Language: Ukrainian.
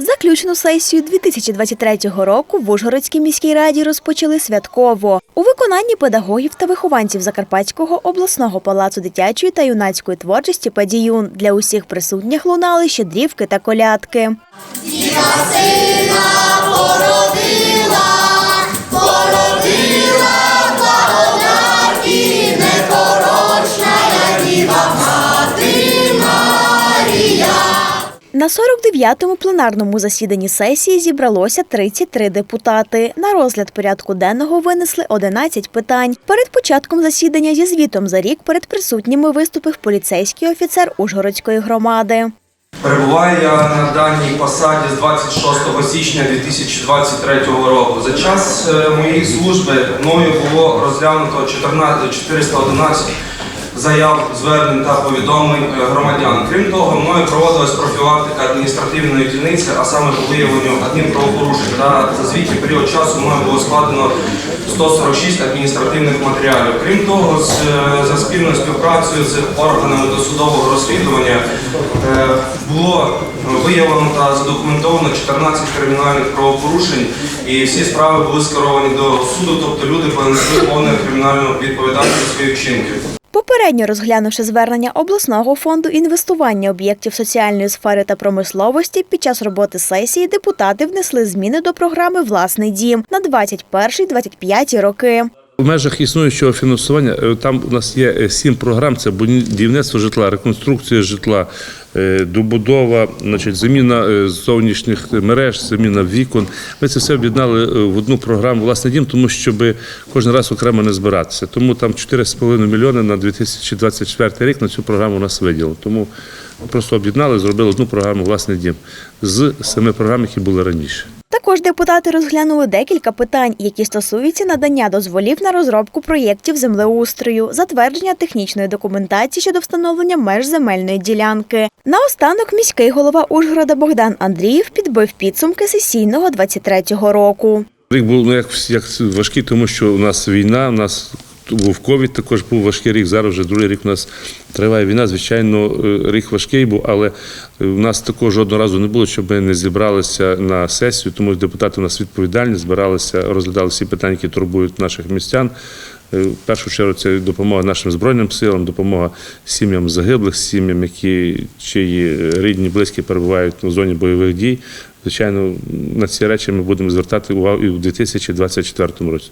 Заключну сесію 2023 року в Ужгородській міській раді розпочали святково у виконанні педагогів та вихованців Закарпатського обласного палацу дитячої та юнацької творчості «Падіюн». Для усіх присутніх лунали щедрівки та колядки. На 49-му пленарному засіданні сесії зібралося 33 депутати. На розгляд порядку денного винесли 11 питань. Перед початком засідання зі звітом за рік перед присутніми виступив поліцейський офіцер Ужгородської громади. Перебуваю я на даній посаді з 26 січня 2023 року. За час е, моєї служби мною було розглянуто 14 411 заяв, звернень та повідомлень е, громадян. Крім того, мною проводилась профілактика адміністративної дільниці, а саме по виявленню адмінправопорушень. Та за звітній період часу мною було складено 146 адміністративних матеріалів. Крім того, з, е, за спільною співпрацею з органами досудового розслідування е, було виявлено та задокументовано 14 кримінальних правопорушень, і всі справи були скеровані до суду, тобто люди понесли повну кримінальну відповідальність за свої вчинки. Попередньо розглянувши звернення обласного фонду інвестування об'єктів соціальної сфери та промисловості, під час роботи сесії депутати внесли зміни до програми Власний дім на 21-25 роки. В межах існуючого фінансування е, там у нас є е, сім програм: це будівництво житла, реконструкція житла, е, добудова, значить, заміна зовнішніх мереж, заміна вікон. Ми це все об'єднали в одну програму власне дім, тому щоб кожен раз окремо не збиратися. Тому там 4,5 мільйони на 2024 рік на цю програму у нас виділено. Тому просто об'єднали, зробили одну програму власне дім з семи програм, які були раніше. Також депутати розглянули декілька питань, які стосуються надання дозволів на розробку проєктів землеустрою, затвердження технічної документації щодо встановлення меж земельної ділянки. Наостанок міський голова Ужгорода Богдан Андріїв підбив підсумки сесійного 23-го року. Рік був ну, як, як важкий, тому що у нас війна, у нас був ковід, також був важкий рік. Зараз вже другий рік у нас триває війна. Звичайно, е, рік важкий був, але у нас такого жодного разу не було, щоб ми не зібралися на сесію, тому депутати у нас відповідальні, збиралися, розглядали всі питання, які турбують наших містян. Е, В першу чергу це допомога нашим збройним силам, допомога сім'ям загиблих, сім'ям, які чиї рідні, близькі перебувають в зоні бойових дій. Звичайно, на ці речі ми будемо звертати увагу і в 2024 році.